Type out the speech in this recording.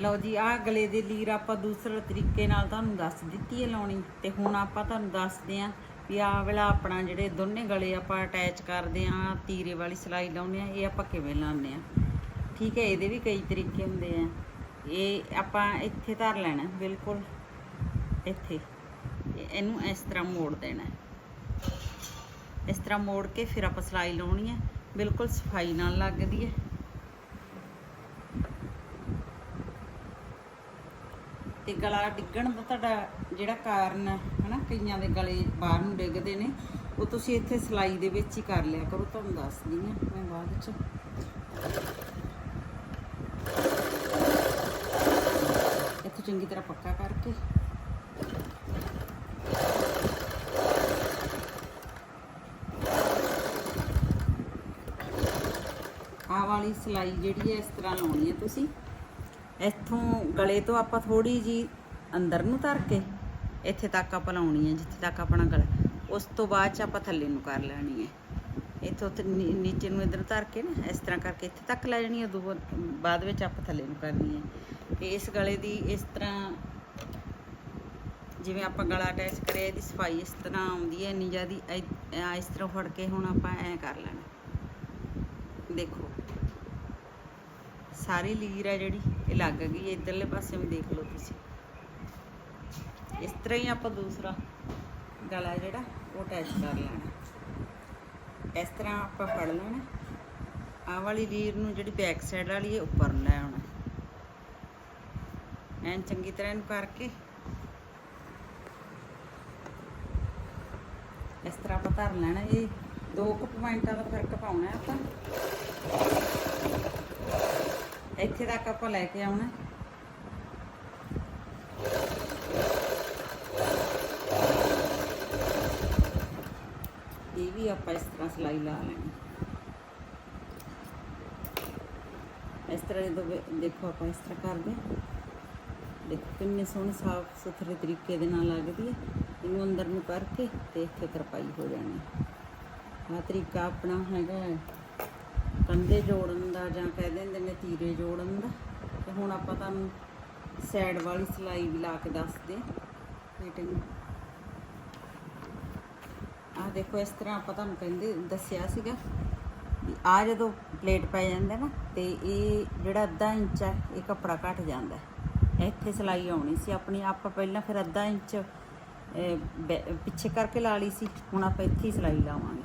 ਲਓ ਜੀ, ਆਹ ਗਲੇ ਦੇ ਲੀਰ ਆਪਾਂ ਦੂਸਰੇ ਤਰੀਕੇ ਨਾਲ ਤੁਹਾਨੂੰ ਦੱਸ ਦਿੱਤੀ ਹੈ ਲਾਉਣੀ। ਤੇ ਹੁਣ ਆਪਾਂ ਤੁਹਾਨੂੰ ਦੱਸਦੇ ਆਂ ਵੀ ਆਹ ਵਾਲਾ ਆਪਣਾ ਜਿਹੜੇ ਦੋਨੇ ਗਲੇ ਆਪਾਂ ਅਟੈਚ ਕਰਦੇ ਆਂ ਤੀਰੇ ਵਾਲੀ ਸਲਾਈ ਲਾਉਂਦੇ ਆਂ ਇਹ ਆਪਾਂ ਕਿਵੇਂ ਲਾਉਂਦੇ ਆਂ ਠੀਕ ਹੈ, ਇਹਦੇ ਵੀ ਕਈ ਤਰੀਕੇ ਹੁੰਦੇ ਆ। ਇਹ ਆਪਾਂ ਇੱਥੇ ਧਰ ਲੈਣਾ, ਬਿਲਕੁਲ। ਇੱਥੇ। ਇਹਨੂੰ ਇਸ ਤਰ੍ਹਾਂ ਮੋੜ ਦੇਣਾ ਇਸ ਤਰ੍ਹਾਂ ਮੋੜ ਕੇ ਫਿਰ ਆਪਾਂ ਸਲਾਈ ਲਾਉਣੀ ਹੈ। ਬਿਲਕੁਲ ਸਫ਼ਾਈ ਨਾਲ ਲੱਗਦੀ ਹੈ। ਤੇ ਗਲਾ ਡਿੱਗਣ ਦਾ ਤੁਹਾਡਾ ਜਿਹੜਾ ਕਾਰਨ ਹੈ, ਹਨਾ, ਕਈਆਂ ਦੇ ਗਲੇ ਬਾਹਰ ਨੂੰ ਡਿੱਗਦੇ ਨੇ, ਉਹ ਤੁਸੀਂ ਇੱਥੇ ਸਲਾਈ ਦੇ ਵਿੱਚ ਹੀ ਕਰ ਲਿਆ ਕਰੋ, ਤੁਹਾਨੂੰ ਦੱਸਦੀ ਹਾਂ ਮੈਂ ਬਾਅਦ ਚ। ਇੱਥੇ ਚੰਗੀ ਤਰ੍ਹਾਂ ਪੱਕਾ ਕਰਕੇ। ਆ ਵਾਲੀ ਸਲਾਈ ਜਿਹੜੀ ਹੈ, ਇਸ ਤਰ੍ਹਾਂ ਲਾਉਣੀ ਹੈ ਤੁਸੀਂ। ਇੱਥੋਂ ਗਲੇ ਤੋਂ ਆਪਾਂ ਥੋੜੀ ਜੀ ਅੰਦਰ ਨੂੰ ਧਰ ਕੇ ਇੱਥੇ ਤੱਕ ਆਪਾਂ ਲਾਉਣੀ ਹੈ, ਜਿੱਥੇ ਤੱਕ ਆਪਣਾ ਗਲਾ ਉਸ ਤੋਂ ਬਾਅਦ ਚ ਆਪਾਂ ਥੱਲੇ ਨੂੰ ਕਰ ਲੈਣੀ ਹੈ। ਇੱਥੋਂ ਨੀ- ਨੀਚੇ ਨੂੰ ਇਧਰ ਧਰ ਕੇ ਨਾ, ਇਸ ਤਰ੍ਹਾਂ ਕਰਕੇ ਇੱਥੇ ਤੱਕ ਲੈ ਜਾਣੀ ਹੈ ਦੋ ਬਾਅਦ ਵਿੱਚ ਆਪਾਂ ਥੱਲੇ ਨੂੰ ਕਰਨੀ ਹੈ। ਤੇ ਇਸ ਗਲੇ ਦੀ ਇਸ ਤਰ੍ਹਾਂ ਜਿਵੇਂ ਆਪਾਂ ਗਲਾ ਅਟੈਚ ਕਰਿਆ, ਇਹਦੀ ਸਫ਼ਾਈ ਇਸ ਤਰ੍ਹਾਂ ਆਉਂਦੀ ਹੈ, ਇੰਨੀ ਜ਼ਿਆਦੀ ਐ- ਇਸ ਤਰ੍ਹਾਂ ਫੜ ਕੇ ਹੁਣ ਆਪਾਂ ਐ ਕਰ ਲੈਣਾ। ਦੇਖੋ। ਸਾਰੀ ਲੀਰ ਹੈ ਜਿਹੜੀ। ਲੱਗ ਗਈ ਇਧਰਲੇ ਪਾਸੇ ਵੀ ਦੇਖ ਲਓ ਤੁਸੀਂ। ਇਸ ਤਰ੍ਹਾਂ ਹੀ ਆਪਾਂ ਦੂਸਰਾ ਗਲਾ ਜਿਹੜਾ, ਉਹ ਅਟੈਚ ਕਰ ਲੈਣਾ। ਇਸ ਤਰ੍ਹਾਂ ਆਪਾਂ ਫੜ ਲੈਣਾ। ਆਹ ਵਾਲੀ ਲੀਰ ਨੂੰ ਜਿਹੜੀ ਬੈਕ ਸਾਈਡ ਵਾਲੀ ਹੈ, ਉੱਪਰ ਲੈ ਆਉਣਾ। ਐਨ ਚੰਗੀ ਤਰ੍ਹਾਂ ਇਹਨੂੰ ਕਰਕੇ। ਇਸ ਤਰ੍ਹਾਂ ਆਪਾਂ ਧਰ ਲੈਣਾ ਇਹ ਦੋ ਕੁ ਪੁਆਇੰਟਾਂ ਦਾ ਫ਼ਰਕ ਪਾਉਣਾ ਹੈ ਆਪਾਂ। ਇੱਥੇ ਤੱਕ ਆਪਾਂ ਲੈ ਕੇ ਆਉਣਾ। ਇਹ ਵੀ ਆਪਾਂ ਇਸ ਤਰ੍ਹਾਂ ਸਲਾਈ ਲਾ ਲੈਣੀ। ਇਸ ਤਰ੍ਹਾਂ ਜਦੋਂ ਦੇਖੋ ਆਪਾਂ ਇਸ ਤਰ੍ਹਾਂ ਕਰਦੇ ਹਾਂ। ਦੇਖੋ ਕਿੰਨੇ ਸੋਹਣੇ ਸਾਫ਼ ਸੁਥਰੇ ਤਰੀਕੇ ਦੇ ਨਾਲ ਲੱਗਦੀ ਹੈ। ਇਹਨੂੰ ਅੰਦਰ ਨੂੰ ਕਰਕੇ ਤੇ ਇੱਥੇ ਤਰਪਾਈ ਹੋ ਜਾਣੀ। ਆਹ ਤਰੀਕਾ ਆਪਣਾ ਹੈਗਾ ਹੈ। ਕੰਧੇ ਜੋੜਨ ਦਾ ਜਾਂ ਕਹਿ ਦਿੰਦੇ ਨੇ ਤੀਰੇ ਜੋੜਨ ਦਾ। ਤੇ ਹੁਣ ਆਪਾਂ ਤੁਹਾਨੂੰ ਸਾਈਡ ਵਾਲੀ ਸਲਾਈ ਵੀ ਲਾ ਕੇ ਦੱਸਦੇ ਫਿਟਿੰਗ ਆਹ ਦੇਖੋ, ਇਸ ਤਰ੍ਹਾਂ ਆਪਾਂ ਤੁਹਾਨੂੰ ਕਹਿੰਦੇ, ਦੱਸਿਆ ਸੀਗਾ ਵੀ ਆ ਜਦੋਂ ਪਲੇਟ ਪੈ ਜਾਂਦਾ ਨਾ, ਤੇ ਇਹ ਜਿਹੜਾ ਅੱਧਾ ਇੰਚ ਹੈ ਇਹ ਕੱਪੜਾ ਘਟ ਜਾਂਦਾ। ਇੱਥੇ ਸਲਾਈ ਆਉਣੀ ਸੀ ਆਪਣੀ, ਆਪਾਂ ਪਹਿਲਾਂ ਫਿਰ ਅੱਧਾ ਇੰਚ ਪਿੱਛੇ ਕਰਕੇ ਲਾ ਲਈ ਸੀ, ਹੁਣ ਆਪਾਂ ਇੱਥੇ ਹੀ ਸਲਾਈ ਲਾਵਾਂਗੇ।